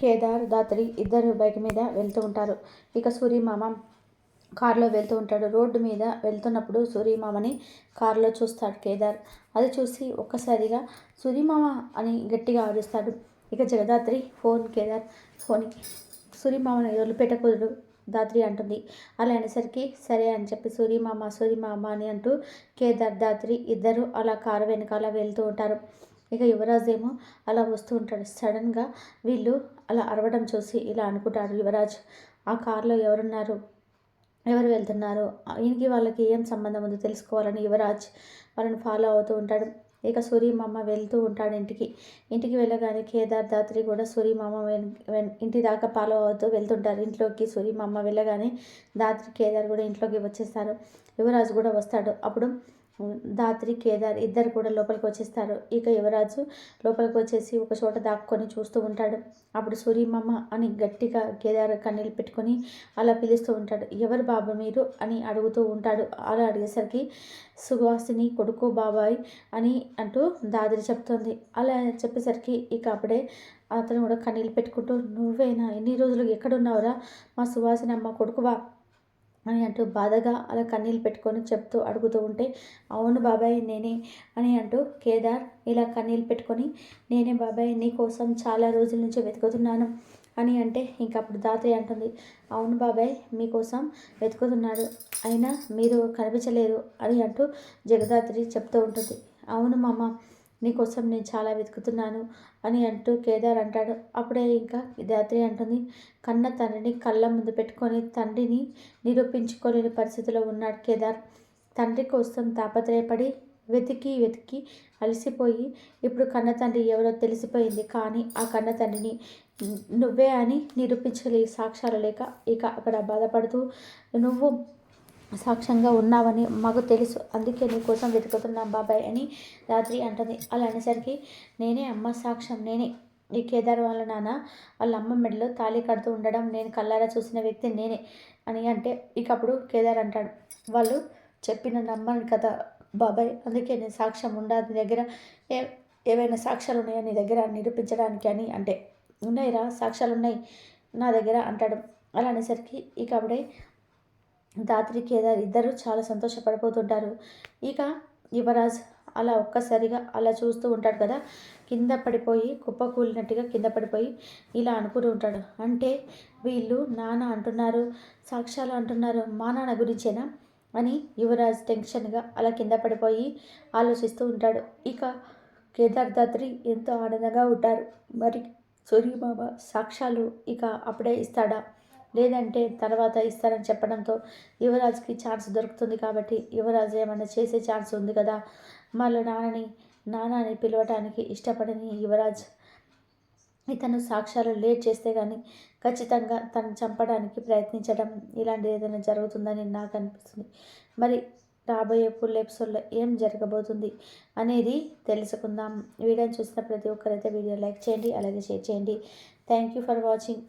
కేదార్ దాత్రి ఇద్దరు బైక్ మీద వెళ్తూ ఉంటారు. ఇక సూర్యమామ కారులో వెళ్తూ ఉంటాడు. రోడ్డు మీద వెళ్తున్నప్పుడు సూర్యమామని కారులో చూస్తాడు కేదార్. అది చూసి ఒక్కసారిగా సూర్యమామ అని గట్టిగా అరుస్తాడు ఇక జగదాత్రి ఫోన్ కేదార్ ఫోన్ సూర్యమామని వదిలిపెట్టకూడదు దాత్రి అంటుంది. అలా అనేసరికి సరే అని చెప్పి సూర్యమామ సూర్యమామ అని అంటూ కేదార్ దాత్రి ఇద్దరు అలా కారు వెనకాల వెళ్తూ ఉంటారు. ఇక యువరాజ్ ఏమో అలా వస్తూ ఉంటాడు. సడన్గా వీళ్ళు అలా అరవడం చూసి ఇలా అనుకుంటాడు యువరాజ్. ఆ కారులో ఎవరున్నారు? ఎవరు వెళ్తున్నారు? ఈయనకి వాళ్ళకి ఏం సంబంధం ఉందో తెలుసుకోవాలని యువరాజ్ వాళ్ళని ఫాలో అవుతూ ఉంటాడు. ఇక సూర్యమామ వెళ్తూ ఉంటాడు ఇంటికి. ఇంటికి వెళ్ళగానే కేదార్ దాత్రి కూడా సూర్యమామ ఇంటి దాకా ఫాలో అవుతూ వెళ్తుంటారు. ఇంట్లోకి సూర్యమామ వెళ్ళగానే దాత్రి కేదార్ కూడా ఇంట్లోకి వచ్చేస్తారు. యువరాజు కూడా వస్తాడు. అప్పుడు దాత్రి కేదార్ ఇద్దరు కూడా లోపలికి వచ్చేస్తారు. ఇక యువరాజు లోపలికి వచ్చేసి ఒక చోట దాక్కొని చూస్తూ ఉంటాడు. అప్పుడు సూర్యమమ్మ అని గట్టిగా కేదార్ కన్నీళ్ళు పెట్టుకొని అలా పిలుస్తూ ఉంటాడు. ఎవరు బాబా మీరు? అని అడుగుతూ ఉంటాడు. అలా అడిగేసరికి సువాసిని కొడుకు బాబాయ్ అని అంటూ దాదిరి చెప్తుంది. అలా చెప్పేసరికి ఇక అప్పుడే అతను కూడా కన్నీళ్ళు పెట్టుకుంటూ నువ్వేనా? ఎన్ని రోజులు ఎక్కడున్నావురా? మా సువాసిని అమ్మ కొడుకు బా అని అంటూ బాధగా అలా కన్నీళ్ళు పెట్టుకొని చెప్తూ అడుగుతూ ఉంటే అవును బాబాయ్ నేనే అని అంటూ కేదార్ ఇలా కన్నీళ్ళు పెట్టుకొని నేనే బాబాయ్ నీ కోసం చాలా రోజుల నుంచి వెతుకుతున్నాను అని అంటే ఇంకప్పుడు దాత్రి అంటుంది అవును బాబాయ్ మీకోసం వెతుకుతున్నాడు అయినా మీరు కనిపించలేరు అని అంటూ జగదాత్రి చెప్తూ ఉంటుంది అవును మామ నీకోసం నేను చాలా వెతుకుతున్నాను అని అంటూ కేదార్ అంటాడు. అప్పుడే ఇంకా దాత్రి అంటుంది కన్న తండ్రిని కళ్ళ ముందు పెట్టుకొని తండ్రిని నిరూపించుకోలేని పరిస్థితిలో ఉన్నాడు కేదార్. తండ్రి కోసం తాపత్రయపడి వెతికి వెతికి అలసిపోయి ఇప్పుడు కన్న తండ్రి ఎవరో తెలిసిపోయింది. కానీ ఆ కన్న తండ్రిని నువ్వే అని నిరూపించలే సాక్ష్యాలు లేక ఇక అక్కడ బాధపడుతూ నువ్వు సాక్ష్యంగా ఉన్నావని మాకు తెలుసు. అందుకే నీ కోసం వెతుకుతున్నాం బాబాయ్ అని రాత్రి అంటుంది. అలా అనేసరికి నేనే అమ్మ సాక్ష్యం. నేనే ఈ కేదార్ వాళ్ళ నాన్న. వాళ్ళ అమ్మ మెడలో తాళి కడుతూ ఉండడం నేను కల్లారా చూసిన వ్యక్తి నేనే అని అంటే ఇక అప్పుడు కేదార్ అంటాడు. వాళ్ళు చెప్పిన నమ్మని కదా బాబాయ్. అందుకే నేను సాక్ష్యం ఉండదు నీ దగ్గర ఏ ఏవైనా సాక్ష్యాలు ఉన్నాయా? నీ దగ్గర నిరూపించడానికి అని అంటే ఉన్నాయిరా సాక్ష్యాలు ఉన్నాయి నా దగ్గర అంటాడు. అలా అనేసరికి ఇక అప్పుడే దాత్రి కేదార్ ఇద్దరు చాలా సంతోషపడిపోతుంటారు. ఇక యువరాజ్ అలా ఒక్కసారిగా అలా చూస్తూ ఉంటాడు కదా. కింద పడిపోయి కుప్ప కూలినట్టుగా కింద పడిపోయి ఇలా అనుకుంటూ ఉంటాడు. అంటే వీళ్ళు నాన్న అంటున్నారు సాక్ష్యాలు అంటున్నారు మా నాన్న గురించేనా అని యువరాజ్ టెన్షన్గా అలా కింద పడిపోయి ఆలోచిస్తూ ఉంటాడు. ఇక కేదార్ దాత్రి ఎంతో ఆనందంగా ఉంటారు. మరి సూర్యమామ సాక్ష్యాలు ఇక అప్పుడే ఇస్తాడా? లేదంటే తర్వాత ఇస్తారని చెప్పడంతో యువరాజ్కి ఛాన్స్ దొరుకుతుంది కాబట్టి యువరాజ్ ఏమైనా చేసే ఛాన్స్ ఉంది కదా? మళ్ళీ నాన్నని నాన్నని పిలవటానికి ఇష్టపడని యువరాజ్ ఇతను సాక్ష్యాలు లేట్ చేస్తే కానీ ఖచ్చితంగా తను చంపడానికి ప్రయత్నించడం ఇలాంటిది ఏదైనా జరుగుతుందని నాకు అనిపిస్తుంది. మరి రాబోయే ఫుల్ ఎపిసోడ్లో ఏం జరగబోతుంది అనేది తెలుసుకుందాం. వీడియోని చూసిన ప్రతి ఒక్కరైతే వీడియో లైక్ చేయండి అలాగే షేర్ చేయండి. Thank you for watching.